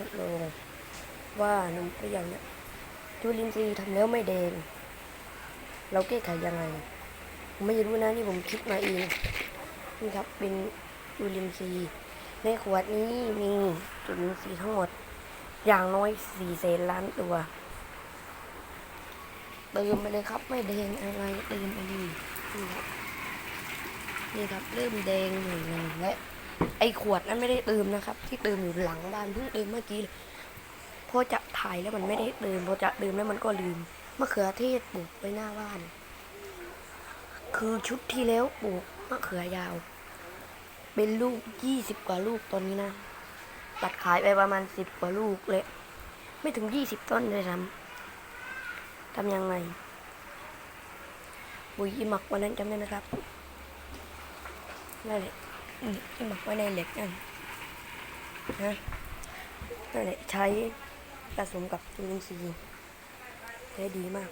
ทดลองว่าน้ำเปรี้ยวเนี่ยจุลินทรีย์ทำแล้วไม่แดง เราแก้ไขยังไงผมไม่รู้นะนี่ผมคิดมาเองนี่ครับเป็นจุลินทรีย์ในขวดนี้มีจุลินทรีย์ทั้งหมด อย่างน้อยสี่แสนล้านตัวเติมไปเลยครับไม่แดงอะไรเติมไปเลยนี่ครับนี่ครับเริ่มแดงอยู่เลยและ ไอขวดนั้นไม่ได้เติมนะครับ ที่เติมอยู่หลังบ้านเพิ่งเติมเมื่อกี้เลยพอจะถ่ายแล้วมันไม่ได้เติมพอจะเติมแล้วมันก็ลืมมะเขือเทศปลูกไปหน้าบ้าน คือชุดที่แล้วปลูกมะเขือยาว เป็นลูกยี่สิบกว่าลูกตอนนี้นะตัดขายไปประมาณสิบกว่าลูกเลย ไม่ถึงยี่สิบต้นเลยทำทำยังไงปุ๋ยที่หมักวันนั้นจำได้ไหมครับนั่นแหละ อืมที่หมักไว้ในเหล็กนั่นนะนั่นแหละใช้ผสมกับจุลินทรีย์ใช้ดีมาก